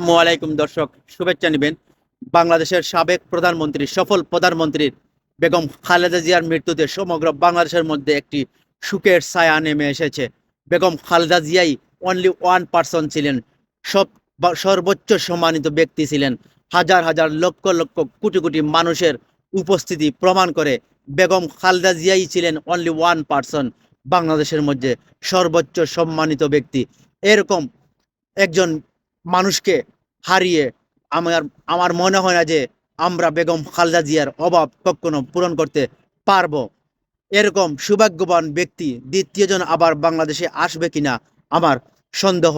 আসসালামু আলাইকুম দর্শক, শুভেচ্ছা নেবেন। বাংলাদেশের সাবেক প্রধানমন্ত্রী, সফল প্রধানমন্ত্রীর বেগম খালেদা জিয়ার মৃত্যুতে সমগ্র বাংলাদেশের মধ্যে একটি সুখের ছায়া নেমে এসেছে। বেগম খালেদা জিয়াই অনলি ওয়ান পার্সন ছিলেন, সব সর্বোচ্চ সম্মানিত ব্যক্তি ছিলেন। হাজার হাজার লক্ষ লক্ষ কোটি কোটি মানুষের উপস্থিতি প্রমাণ করে বেগম খালেদা জিয়াই ছিলেন অনলি ওয়ান পার্সন বাংলাদেশের মধ্যে সর্বোচ্চ সম্মানিত ব্যক্তি। এরকম একজন মানুষকে হারিয়ে আমার আমার মনে হয় না যে আমরা বেগম খালদা জিয়ার অভাব কখনো পূরণ করতে পারব। এরকম সৌভাগ্যবান ব্যক্তি দ্বিতীয়জন আবার বাংলাদেশে আসবে কিনা আমার সন্দেহ।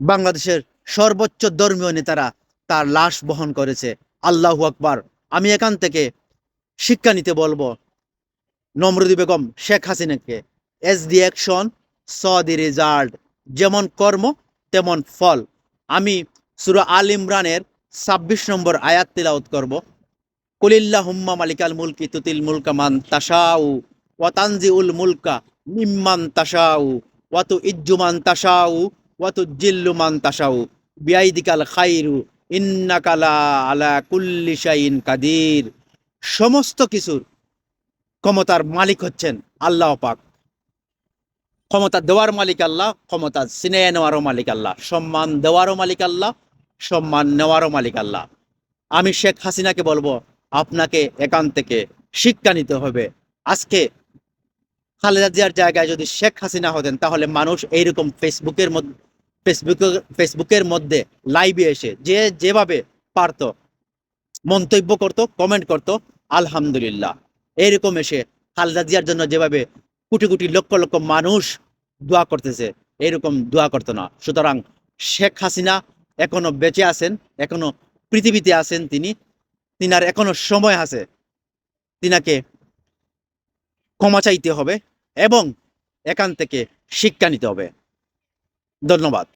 বাংলাদেশের সর্বোচ্চ ধর্মীয় নেতারা তার লাশ বহন করেছে। আল্লাহ আকবার। আমি এখান থেকে শিক্ষা নিতে বলব নমরুদি বেগম শেখ হাসিনাকে। As the action so the result, যেমন কর্ম তেমন ফল। আমি সুরা আল ইমরানের ছাব্বিশ নম্বর আয়াত তিলাওত করব। কুলিল্লা হুম্মা মালিকাল মুলকি তুতিল মুলকা মান তাসাউ ওয়াতানজি উল মুলকা মিম্মান তাসাউ ওয়াতু ইজ্জুমান তাসাউ ওয়াতু জিল্লুমান তাসাউ বিআইদিকাল খাইরু ইন্নাকালা আলা কুল্লি শাইন কাদির। সমস্ত কিছুর ক্ষমতার মালিক হচ্ছেন আল্লাহ পাক। ক্ষমতা দেওয়ার মালিক আল্লাহ, ক্ষমতা সিনে নেওয়ারও মালিক আল্লাহ, সম্মান দেওয়ারও মালিক আল্লাহ, সম্মান নেওয়ারও মালিক আল্লাহ। আমি শেখ হাসিনাকে বলব, আপনাকে এখান থেকে শিক্ষা নিতে হবে। আজকে খালেদা জিয়ার জায়গায় যদি শেখ হাসিনা হতেন, তাহলে মানুষ এইরকম ফেসবুকের মধ্যে ফেসবুকের ফেসবুকের মধ্যে লাইভে এসে যে যেভাবে পারতো, মন্তব্য করত কমেন্ট করত, আলহামদুলিল্লাহ। এইরকম এসে খালেদা জিয়ার জন্য যেভাবে কোটি কোটি লক্ষ লক্ষ মানুষ দোয়া করতেছে। এরকম দোয়া করতো না। সুতরাং শেখ হাসিনা এখনও বেঁচে আছেন, এখনও পৃথিবীতে আছেন তিনি। তিনার এখনও সময় আছে। তিনাকে ক্ষমা চাইতে হবে এবং এখান থেকে শিক্ষা নিতে হবে। ধন্যবাদ।